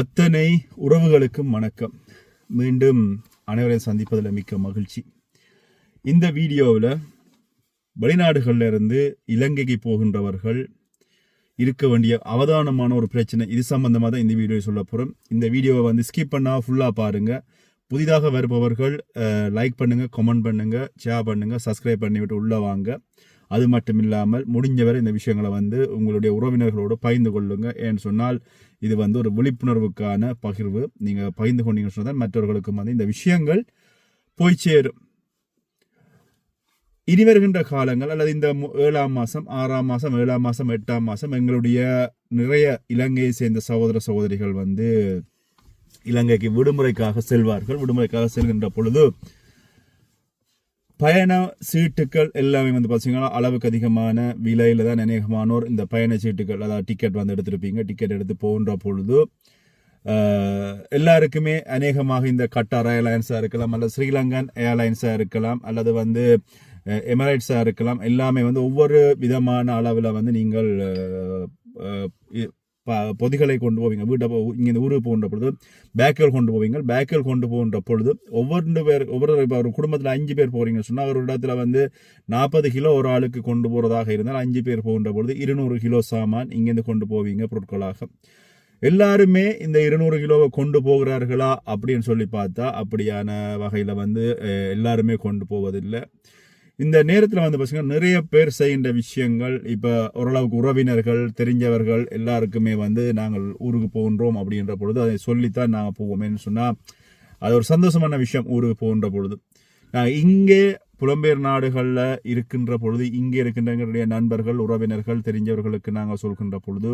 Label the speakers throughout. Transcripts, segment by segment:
Speaker 1: அத்தனை உறவுகளுக்கும் வணக்கம். மீண்டும் அனைவரையும் சந்திப்பதில் மிக்க மகிழ்ச்சி. இந்த வீடியோவில் வெளிநாடுகளில் இருந்து இலங்கைக்கு போகின்றவர்கள் இருக்க வேண்டிய அவதானமான ஒரு பிரச்சனை இது சம்பந்தமாக தான் இந்த வீடியோ சொல்ல போகிறோம் இந்த வீடியோவை வந்து ஸ்கிப் பண்ணால் ஃபுல்லாக பாருங்கள் புதிதாக வருபவர்கள் லைக் பண்ணுங்கள் கமெண்ட் பண்ணுங்கள் ஷேர் பண்ணுங்கள் சப்ஸ்கிரைப் பண்ணிவிட்டு உள்ளே வாங்க. அது மட்டும் இல்லாமல் முடிஞ்சவரை இந்த விஷயங்களை வந்து உங்களுடைய உறவினர்களோடு பகிர்ந்து கொள்ளுங்க. ஏன்னு சொன்னால் இது வந்து ஒரு விழிப்புணர்வுக்கான பகிர்வு. நீங்கள் பகிர்ந்து கொண்டீங்கன்னு சொன்னால் மற்றவர்களுக்கும் வந்து இந்த விஷயங்கள் போய் சேரும். இனி வருகின்ற காலங்கள் அல்லது இந்த மு- ஏழாம் மாதம் ஆறாம் மாதம் ஏழாம் மாதம் எட்டாம் மாதம் எங்களுடைய நிறைய இலங்கையை சேர்ந்த சகோதர சகோதரிகள் வந்து இலங்கைக்கு விடுமுறைக்காக செல்வார்கள். விடுமுறைக்காக செல்கின்ற பொழுது பயண சீட்டுகள் எல்லாமே வந்து பார்த்தீங்கன்னா அளவுக்கு அதிகமான விலையில் தான் அநேகமானோர் இந்த பயண சீட்டுகள் அதாவது டிக்கெட் வந்து எடுத்துருப்பீங்க. டிக்கெட் எடுத்து போகின்ற பொழுது எல்லாருக்குமே அநேகமாக இந்த கட்டார் ஏர்லைன்ஸாக இருக்கலாம் அல்லது ஸ்ரீலங்கன் ஏர்லைன்ஸாக இருக்கலாம் அல்லது வந்து எமரைட்ஸாக இருக்கலாம். எல்லாமே வந்து ஒவ்வொரு விதமான அளவில் வந்து நீங்கள் பொதிகளை கொண்டு போவீங்க. வீட்டை போ இங்கே இந்த ஊருக்கு போகின்ற பொழுது பேக்கில் கொண்டு போவீங்க. பேக்கில் கொண்டு போகின்ற பொழுது ஒவ்வொரு பேர் ஒவ்வொரு இப்போ ஒரு குடும்பத்தில் அஞ்சு பேர் போகிறீங்க சொன்னால் ஒரு இடத்துல வந்து நாற்பது கிலோ ஒரு ஆளுக்கு கொண்டு போகிறதாக இருந்தால் அஞ்சு பேர் போகின்ற பொழுது இருநூறு கிலோ சாமான் இங்கேருந்து கொண்டு போவீங்க பொருட்களாக. எல்லாருமே இந்த இருநூறு கிலோவை கொண்டு போகிறார்களா? அப்படின்னு சொல்லி பார்த்தா அப்படியான வகையில் வந்து எல்லாருமே கொண்டு போவதில்லை. இந்த நேரத்தில் வந்து பார்த்தீங்கன்னா நிறைய பேர் செய்கின்ற விஷயங்கள் இப்போ ஓரளவுக்கு உறவினர்கள் தெரிஞ்சவர்கள் எல்லாருக்குமே வந்து நாங்கள் ஊருக்கு போகின்றோம் அப்படின்ற பொழுது அதை சொல்லித்தான் நாங்கள் போவோமேன்னு சொன்னால் அது ஒரு சந்தோஷமான விஷயம் ஊருக்கு போகின்ற பொழுது. நாங்கள் இங்கே புலம்பெயர் நாடுகளில் இருக்கின்ற பொழுது இங்கே இருக்கின்றங்களுடைய நண்பர்கள் உறவினர்கள் தெரிஞ்சவர்களுக்கு நாங்கள் சொல்கின்ற பொழுது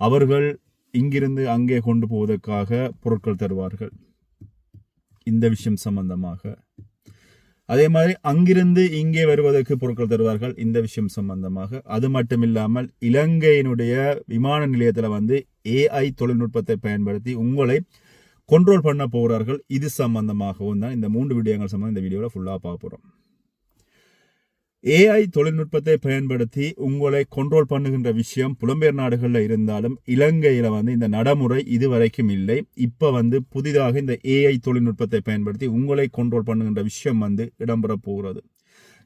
Speaker 1: அவர்கள் இங்கிருந்து அங்கே கொண்டு போவதற்காக பொருட்கள் தருவார்கள். இந்த விஷயம் சம்பந்தமாக. அதே மாதிரி அங்கிருந்து இங்கே வருவதற்கு பொருட்கள் தருவார்கள். இந்த விஷயம் சம்பந்தமாக. அது மட்டும் இல்லாமல் இலங்கையினுடைய விமான நிலையத்தில் வந்து ஏஐ தொழில்நுட்பத்தை பயன்படுத்தி உங்களை கண்ட்ரோல் பண்ண போகிறார்கள் இது சம்பந்தமாகவும் தான் இந்த மூன்று விடயங்கள் சம்பந்தம் இந்த வீடியோவில் ஃபுல்லாக பார்க்க போகிறோம் ஏஐ தொழில்நுட்பத்தை பயன்படுத்தி உங்களை கண்ட்ரோல் பண்ணுகின்ற விஷயம் புலம்பெயர் நாடுகளில் இருந்தாலும் இலங்கையில் வந்து இந்த நடைமுறை இதுவரைக்கும் இல்லை. இப்போ வந்து புதிதாக இந்த ஏஐ தொழில்நுட்பத்தை பயன்படுத்தி உங்களை கண்ட்ரோல் பண்ணுகின்ற விஷயம் வந்து இடம்பெற போகிறது.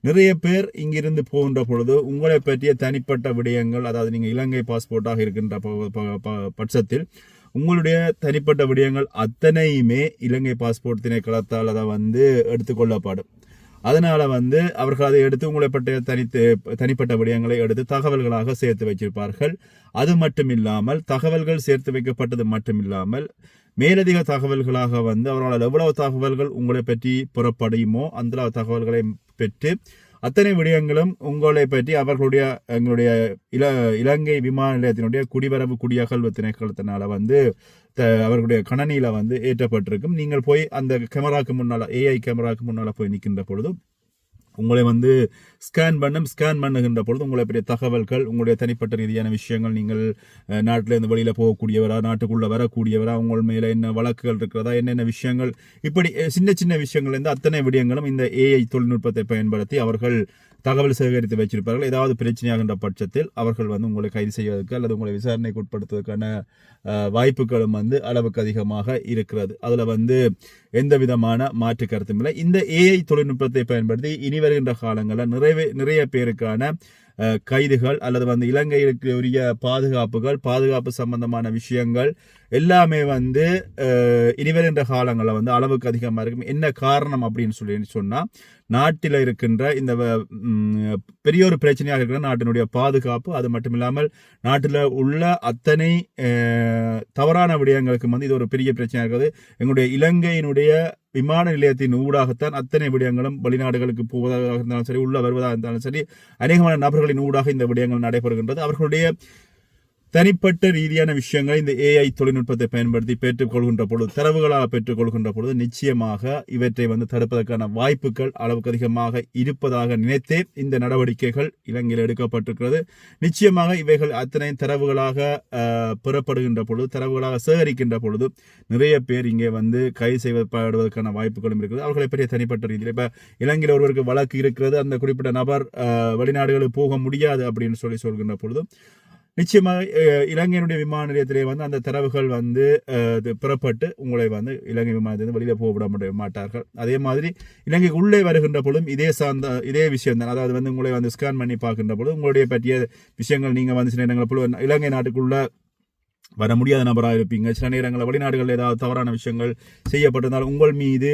Speaker 1: நிறைய பேர் இங்கிருந்து போகின்ற பொழுது உங்களை பற்றிய தனிப்பட்ட விடயங்கள் அதாவது நீங்கள் இலங்கை பாஸ்போர்ட்டாக இருக்கின்ற ப- ப- ப- பட்சத்தில் உங்களுடைய தனிப்பட்ட விடயங்கள் அத்தனையுமே இலங்கை பாஸ்போர்ட் திணைக்களத்தால் அதை வந்து எடுத்துக்கொள்ளப்படும் அதனால வந்து அவர்கள் அதை எடுத்து உங்களை பற்றிய தனித்து தனிப்பட்ட விடயங்களை எடுத்து தகவல்களாக சேர்த்து வச்சிருப்பார்கள் அது மட்டும் இல்லாமல் தகவல்கள் சேர்த்து வைக்கப்பட்டது மட்டும் இல்லாமல் மேலதிக தகவல்களாக வந்து அவர்களால் எவ்வளவு தகவல்கள் உங்களை பற்றி புறப்படையுமோ அந்த தகவல்களை பெற்று அத்தனை விடயங்களும் உங்களை பற்றி அவர்களுடைய எங்களுடைய இல இலங்கை விமான நிலையத்தினுடைய குடிவரவு குடியகல்வு திணைக்களத்தினால வந்து த- அவர்களுடைய கணனியில் வந்து ஏற்றப்பட்டிருக்கும். நீங்கள் போய் அந்த கேமராக்கு முன்னால் ஏஐ கேமராக்கு முன்னால் போய் நிற்கின்ற பொழுதும் உங்களை வந்து ஸ்கேன் பண்ணும் ஸ்கேன் பண்ணுகின்ற பொழுது உங்களை பெரிய தகவல்கள் உங்களுடைய தனிப்பட்ட ரீதியான விஷயங்கள் நீங்கள் நாட்டிலேருந்து வெளியில் போகக்கூடியவரா நாட்டுக்குள்ளே வரக்கூடியவரா உங்கள் மேலே என்ன வழக்குகள் இருக்கிறதா என்னென்ன விஷயங்கள் இப்படி சின்ன சின்ன விஷயங்கள்லேருந்து அத்தனை விடயங்களும் இந்த ஏஐ தொழில்நுட்பத்தை பயன்படுத்தி அவர்கள் தகவல் சேகரித்து வச்சிருப்பார்கள். ஏதாவது பிரச்சனையாகின்ற பட்சத்தில் அவர்கள் வந்து உங்களை கைது செய்வதற்கு அல்லது உங்களை விசாரணைக்கு உட்படுத்துவதற்கான வாய்ப்புகளும் வந்து அளவுக்கு அதிகமாக இருக்கிறது. அதில் வந்து எந்த விதமான மாற்று கருத்தும் இல்லை. இந்த ஏஐ தொழில்நுட்பத்தை பயன்படுத்தி இனி வருகின்ற காலங்களில் நிறைய நிறைய பேருக்கான கைதுகள் அல்லது வந்து இலங்கைக்கு உரிய பாதுகாப்புகள் பாதுகாப்பு சம்பந்தமான விஷயங்கள் எல்லாமே வந்து இனி வருகின்ற காலங்களில் வந்து அளவுக்கு அதிகமாக இருக்கும். என்ன காரணம் அப்படின்னு சொல்லி சொன்னால் நாட்டில் இருக்கின்ற இந்த வ- பெரிய ஒரு பிரச்சனையாக இருக்கிற நாட்டினுடைய பாதுகாப்பு அது மட்டும் இல்லாமல் நாட்டில் உள்ள அத்தனை தவறான விடயங்களுக்கு வந்து இது ஒரு பெரிய பிரச்சனையாக இருக்குது. எங்களுடைய இலங்கையினுடைய விமான நிலையத்தின் ஊடாகத்தான் அத்தனை விடயங்களும் வெளிநாடுகளுக்கு போவதாக இருந்தாலும் சரி உள்ள வருவதாக இருந்தாலும் சரி அநேகமான நபர்களின் ஊடாக இந்த விடயங்கள் நடைபெறுகின்றது. அவர்களுடைய தனிப்பட்ட ரீதியான விஷயங்களை இந்த ஏஐ தொழில்நுட்பத்தை பயன்படுத்தி பெற்றுக்கொள்கின்ற பொழுது தரவுகளாக பெற்றுக்கொள்கின்ற பொழுது நிச்சயமாக இவற்றை வந்து தடுப்பதற்கான வாய்ப்புகள் அளவுக்கு அதிகமாக இருப்பதாக நினைத்தே இந்த நடவடிக்கைகள் இலங்கையில் எடுக்கப்பட்டிருக்கிறது. நிச்சயமாக இவைகள் அத்தனை தரவுகளாக புறப்படுகின்ற பெறப்படுகின்ற பொழுது தரவுகளாக சேகரிக்கின்ற பொழுது நிறைய பேர் இங்கே வந்து கைது செய்யப்படுவதற்கான வாய்ப்புகளும் இருக்குது. அவர்களை பற்றிய தனிப்பட்ட ரீதியில் இப்போ இலங்கையில் ஒருவருக்கு வழக்கு இருக்கிறது. அந்த குறிப்பிட்ட நபர் வெளிநாடுகளுக்கு போக முடியாது அப்படின்னு சொல்லி சொல்கின்ற பொழுது நிச்சயமாக இலங்கையினுடைய விமான நிலையத்திலே வந்து அந்த தரவுகள் வந்து அஹ், பெறப்பட்டு உங்களை வந்து இலங்கை விமானத்திலிருந்து வெளியில் போக விட முடிய மாட்டார்கள். அதே மாதிரி இலங்கைக்கு உள்ளே வருகின்ற பொழுதும் இதே சார்ந்த இதே விஷயம் தான் அதாவது வந்து உங்களை வந்து ஸ்கேன் பண்ணி பார்க்கின்ற பொழுது உங்களுடைய பற்றிய விஷயங்கள் நீங்கள் வந்து சில நேரங்களில் பொழுது இலங்கை நாட்டுக்குள்ள வர முடியாத நபராக இருப்பீங்க. சில நேரங்களில் வெளிநாடுகளில் ஏதாவது தவறான விஷயங்கள் செய்யப்பட்டிருந்தால் உங்கள் மீது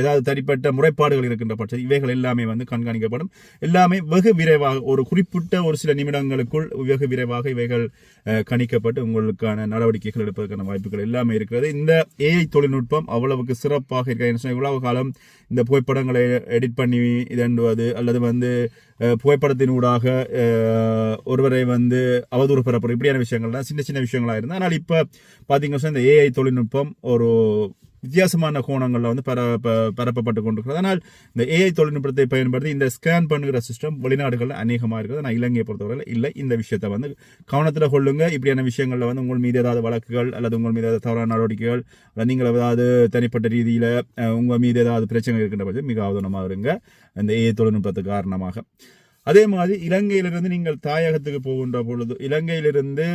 Speaker 1: ஏதாவது தனிப்பட்ட முறைப்பாடுகள் இருக்கின்ற பட்சம் இவைகள் எல்லாமே வந்து கண்காணிக்கப்படும். எல்லாமே வெகு விரைவாக ஒரு குறிப்பிட்ட ஒரு சில நிமிடங்களுக்குள் வெகு விரைவாக இவைகள் கணிக்கப்பட்டு உங்களுக்கான நடவடிக்கைகள் எடுப்பதற்கான வாய்ப்புகள் எல்லாமே இருக்கிறது. இந்த ஏஐ தொழில்நுட்பம் அவ்வளவுக்கு சிறப்பாக இருக்கிறது இவ்வளவு காலம் இந்த புகைப்படங்களை எடிட் பண்ணி இதண்டுவது அல்லது வந்து புகைப்படத்தினூடாக ஒருவரை வந்து அவதூறு பெறப்படும். இப்படியான விஷயங்கள்லாம் சின்ன சின்ன விஷயங்களாக இருந்தால் ஆனால் இப்போ பார்த்தீங்கன்னா இந்த ஏஐ தொழில்நுட்பம் ஒரு வித்தியாசமான கோணங்களில் வந்து பர பரப்பப்பட்டு கொண்டிருக்கிறது. ஆனால் இந்த ஏஐ தொழில்நுட்பத்தை பயன்படுத்தி இந்த ஸ்கேன் பண்ணுகிற சிஸ்டம் வெளிநாடுகளில் அநேகமாக இருக்குது. நான் இலங்கையை பொறுத்தவரையில் இல்லை. இந்த விஷயத்தை வந்து கவனத்தில் கொள்ளுங்க. இப்படியான விஷயங்களில் வந்து உங்கள் மீது ஏதாவது வழக்குகள் அல்லது உங்கள் மீது ஏதாவது தவறான நடவடிக்கைகள் அல்லது நீங்கள் ஏதாவது தனிப்பட்ட ரீதியில் உங்கள் மீது ஏதாவது பிரச்சனை இருக்கின்ற பட்சம் மிக அவதானமாக இருங்க. இந்த ஏஐ தொழில்நுட்பத்துக்கு காரணமாக. அதே மாதிரி இலங்கையிலிருந்து நீங்கள் தாயகத்துக்கு போகின்ற பொழுது இலங்கையிலிருந்து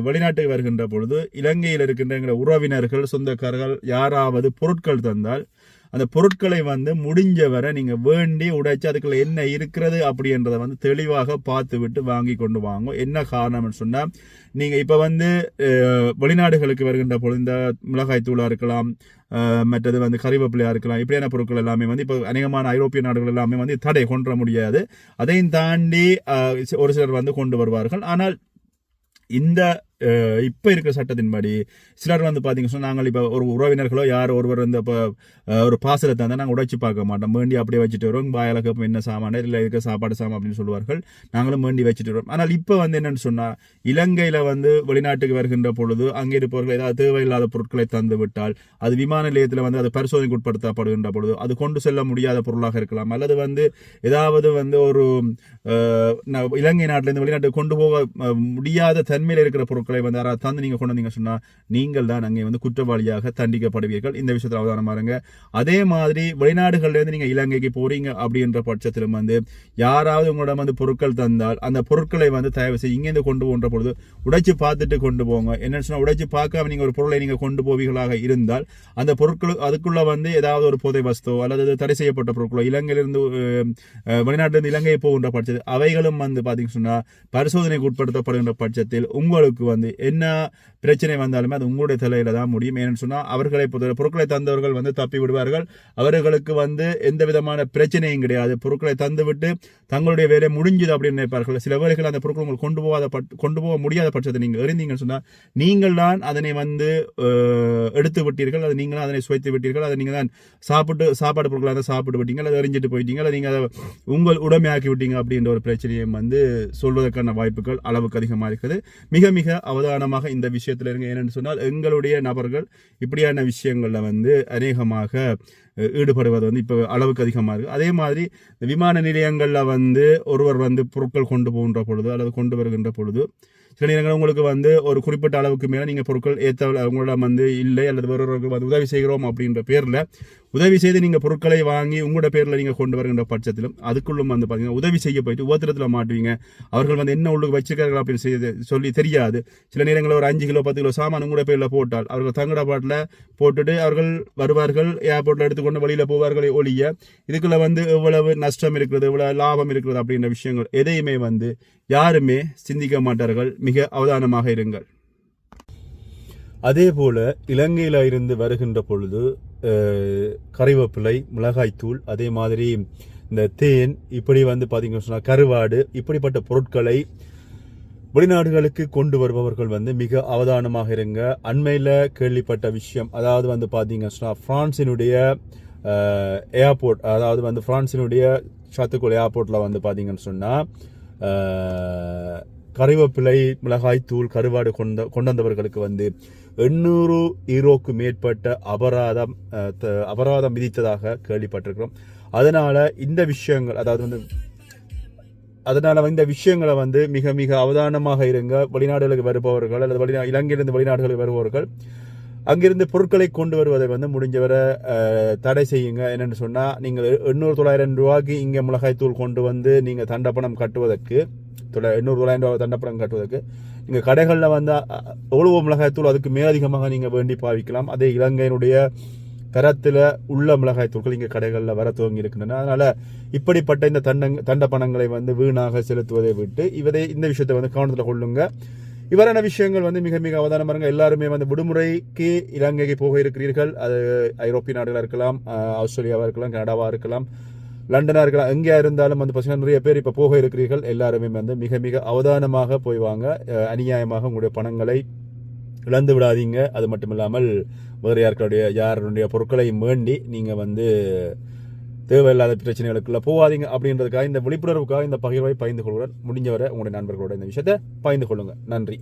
Speaker 1: வெளிநாட்டுக்கு வருகின்ற பொழுது இலங்கையில் இருக்கின்ற எங்களை உறவினர்கள் சொந்தக்காரர்கள் யாராவது பொருட்கள் தந்தால் அந்த பொருட்களை வந்து முடிஞ்ச வரை நீங்கள் வேண்டி உடைச்சு அதுக்குள்ள என்ன இருக்கிறது அப்படின்றத வந்து தெளிவாக பார்த்து விட்டு வாங்கி கொண்டு வாங்க. என்ன காரணம்னு சொன்னால் நீங்கள் இப்போ வந்து வெளிநாடுகளுக்கு வருகின்ற பொழுது இந்த மிளகாய் தூளாக இருக்கலாம் மற்றது வந்து கறிவேப்பிலையாக இருக்கலாம் இப்படியான பொருட்கள் எல்லாமே வந்து இப்போ அநேகமான ஐரோப்பிய நாடுகள் எல்லாமே வந்து தடை கொண்டு வர முடியாது. அதையும் தாண்டி ஒரு சிலர் வந்து கொண்டு வருவார்கள். ஆனால் இந்த இப்போ இருக்கிற சட்டத்தின்படி சிலர் வந்து பார்த்தீங்கன்னா நாங்கள் இப்போ ஒரு உறவினர்களோ யார் ஒருவர் வந்து இப்போ ஒரு பாசலை தந்தால் நாங்கள் உடைச்சி பார்க்க மாட்டோம். வேண்டி அப்படியே வச்சுட்டு வரோம். வாயில கப்பு என்ன சாமான? இல்லை இருக்க சாப்பாடு சாமான் அப்படின்னு சொல்லுவார்கள். நாங்களும் வேண்டி வச்சுட்டு வரோம் ஆனால் இப்போ வந்து என்னென்னு சொன்னால் இலங்கையில் வந்து வெளிநாட்டுக்கு வருகின்ற பொழுது அங்கே இருப்பவர்கள் ஏதாவது தேவையில்லாத பொருட்களை தந்து விட்டால் அது விமான நிலையத்தில் வந்து அது பரிசோதனைக்கு உட்படுத்தப்படுகின்ற பொழுது அது கொண்டு செல்ல முடியாத பொருளாக இருக்கலாம். அல்லது வந்து ஏதாவது வந்து ஒரு ந- இலங்கை நாட்டிலேருந்து வெளிநாட்டுக்கு கொண்டு போக முடியாத தன்மையில் இருக்கிற பொருட்கள் வந்து யாராவது தந்து நீங்கள் கொண்டு வந்தீங்க சொன்னால் நீங்கள் தான் அங்கே வந்து குற்றவாளியாக தண்டிக்கப்படுவீர்கள். இந்த விஷயத்தில் அவதானம் பாருங்க அதே மாதிரி வெளிநாடுகள்லேருந்து நீங்கள் இலங்கைக்கு போகிறீங்க அப்படின்ற பட்சத்திலும் வந்து யாராவது உங்களிடம் வந்து பொருட்கள் தந்தால் அந்த பொருட்களை வந்து தயவு செய்து இங்கேருந்து கொண்டு போன்ற பொழுது உடைச்சு பார்த்துட்டு கொண்டு போங்க. என்னன்னு சொன்னால் உடைச்சு பார்க்காம நீங்கள் ஒரு பொருளை நீங்கள் கொண்டு போவீர்களாக இருந்தால் அந்த பொருட்கள் அதுக்குள்ளே வந்து ஏதாவது ஒரு போதை வஸ்தோ அல்லது தடை செய்யப்பட்ட பொருட்களோ இலங்கையிலிருந்து வெளிநாட்டிலிருந்து இலங்கை போகின்ற பட்சத்தில் அவைகளும் வந்து பாத்தீங்கன்னா சொன்னால் பரிசோதனைக்கு உட்படுத்தப்படுகின்ற பட்சத்தில் உங்களுக்கு வந்து வந்து என்ன பிரச்சனை வந்தாலுமே அது உங்களுடைய தலையில தான் முடியும். ஏன்னு சொன்னால் அவர்களை பொறுத்த பொருட்களை தந்தவர்கள் வந்து தப்பி விடுவார்கள். அவர்களுக்கு வந்து எந்த விதமான பிரச்சனையும் கிடையாது. பொருட்களை தந்துவிட்டு தங்களுடைய வேலை முடிஞ்சுது அப்படின்னு நினைப்பார்கள். சில வேலைகள் அந்த பொருட்கள் உங்களுக்கு கொண்டு போகாத பட்- கொண்டு போக முடியாத பட்சத்தை நீங்கள் எறிந்தீங்கன்னு சொன்னால் நீங்கள் தான் அதனை வந்து எடுத்து விட்டீர்கள். அது நீங்களும் அதனை சுவைத்து விட்டீர்கள். அதை நீங்கள் தான் சாப்பிட்டு சாப்பாடு பொருட்களை தான் சாப்பிட்டு விட்டீங்க அதை எறிஞ்சிட்டு போயிட்டீங்க. அதை நீங்கள் அதை உங்கள் உடமையாக்கி விட்டீங்க அப்படின்ற ஒரு பிரச்சனையும் வந்து சொல்வதற்கான வாய்ப்புகள் அளவுக்கு அதிகமாக இருக்குது. மிக மிக அவதானமாக இந்த விஷயத்தில் இருங்க. ஏனென்று சொன்னால் எங்களுடைய நபர்கள் இப்படியான விஷயங்களில் வந்து அநேகமாக ஈடுபடுவது வந்து இப்போ அளவுக்கு அதிகமாக இருக்குது அதே மாதிரி விமான நிலையங்களில் வந்து ஒருவர் வந்து பொருட்கள் கொண்டு போகின்ற பொழுது அல்லது கொண்டு வருகின்ற பொழுது சில நேரங்கள் உங்களுக்கு வந்து ஒரு குறிப்பிட்ட அளவுக்கு மேலே நீங்கள் பொருட்கள் ஏற்ற உங்களோட வந்து இல்லை அல்லது வேறொருவருக்கு வந்து உதவி செய்கிறோம் அப்படின்ற பேரில் உதவி செய்து நீங்கள் பொருட்களை வாங்கி உங்களோட பேரில் நீங்கள் கொண்டு வருகின்ற பட்சத்திலும் அதுக்குள்ளும் வந்து பார்த்தீங்கன்னா உதவி செய்ய போயிட்டு உபத்திரத்தில் மாட்டுவீங்க. அவர்கள் வந்து என்ன உள்ளுக்கு வச்சிருக்கார்கள் அப்படின்னு செய்து சொல்லி தெரியாது. சில நேரங்களில் ஒரு அஞ்சு கிலோ பத்து கிலோ சாமான் உங்களோட பேரில் போட்டால் அவர்கள் தங்கட பாட்டில் போட்டுட்டு அவர்கள் வருவார்கள் ஏர்போர்ட்டில் எடுத்துக்கொண்டு வெளியில் போவார்கள் ஒழிய இதுக்குள்ள வந்து எவ்வளவு நஷ்டம் இருக்கிறது எவ்வளவு லாபம் இருக்கிறது அப்படின்ற விஷயங்கள் எதையுமே வந்து யாருமே சிந்திக்க மாட்டார்கள். மிக மிக அவதானமாக இருங்கள். அதே போல் இலங்கையில் இருந்து வருகின்ற பொழுது கறிவேப்பிலை மிளகாய்த்தூள் அதே மாதிரி இந்த தேன் இப்படி வந்து பார்த்தீங்கன்னு சொன்னால் கருவாடு இப்படிப்பட்ட பொருட்களை வெளிநாடுகளுக்கு கொண்டு வருபவர்கள் வந்து மிக அவதானமாக இருங்க. அண்மையில் கேள்விப்பட்ட விஷயம் அதாவது வந்து பார்த்தீங்கன்னா சொன்னால் பிரான்சினுடைய ஏர்போர்ட் அதாவது வந்து ஃப்ரான்ஸினுடைய சாத்துக்குள் ஏர்போர்ட்டில் வந்து பார்த்தீங்கன்னு சொன்னால் கறிவேப்பிலை மிளகாய் தூள் கருவாடு கொண்ட கொண்டு வந்தவர்களுக்கு வந்து எண்ணூறு ஈரோக்கு மேற்பட்ட அபராதம் அபராதம் விதித்ததாக கேள்விப்பட்டிருக்கிறோம். அதனால் இந்த விஷயங்கள் அதாவது வந்து அதனால் இந்த விஷயங்களை வந்து மிக மிக அவதானமாக இருங்க. வெளிநாடுகளுக்கு வருபவர்கள் அல்லது வெளிநா இலங்கையிலிருந்து வெளிநாடுகளுக்கு வருபவர்கள் அங்கிருந்து பொருட்களை கொண்டு வருவதை வந்து முடிஞ்சவரை தடை செய்யுங்க. என்னென்னு சொன்னால் நீங்கள் எண்ணூறு தொள்ளாயிரம் ரூபாய்க்கு இங்கே மிளகாய்த்தூள் கொண்டு வந்து நீங்கள் தண்டப்பணம் கட்டுவதற்கு தொள்ளா எண்ணூறு தொள்ளாயிரம் ரூபாய் தண்டப்பணம் கட்டுவதற்கு நீங்கள் கடைகளில் வந்து அஹ், எவ்வளவு மிளகாய்த்தூள் அதுக்கு மேலதிகமாக நீங்கள் வேண்டி பாவிக்கலாம். அதே இலங்கையினுடைய தரத்தில் உள்ள மிளகாய் தூள்கள் இங்கே கடைகளில் வர துவங்கி இருக்கின்றன. அதனால் இப்படிப்பட்ட இந்த தண்டங் தண்டபணங்களை வந்து வீணாக செலுத்துவதை விட்டு இவரை இந்த விஷயத்தை வந்து கவனத்தில் கொள்ளுங்கள் இவரான விஷயங்கள் வந்து மிக மிக அவதானம் பாருங்க எல்லாருமே வந்து விடுமுறைக்கு இலங்கைக்கு போக இருக்கிறீர்கள். அது ஐரோப்பிய நாடுகளாக இருக்கலாம் ஆஸ்திரேலியாவாக இருக்கலாம் கனடாவாக இருக்கலாம் லண்டனாக இருக்கலாம் எங்கே இருந்தாலும் வந்து பார்த்தீங்கன்னா நிறைய பேர் இப்போ போக இருக்கிறீர்கள். எல்லாருமே வந்து மிக மிக அவதானமாக போய் வாங்க. அநியாயமாக உங்களுடைய பணங்களை இழந்து விடாதீங்க. அது மட்டும் இல்லாமல் வேறு யாருக்களுடைய யாருடைய பொருட்களையும் வேண்டி நீங்கள் வந்து தேவையில்லாத பிரச்சனைகளுக்குள்ள போகாதீங்க அப்படின்றதுக்காக இந்த விழிப்புணர்வுக்காக இந்த பகிர்வை பகிர்ந்து கொள்கிறேன். முடிஞ்சவரை உங்களுடைய நண்பர்களோட இந்த விஷயத்தை பகிர்ந்து கொள்ளுங்க. நன்றி.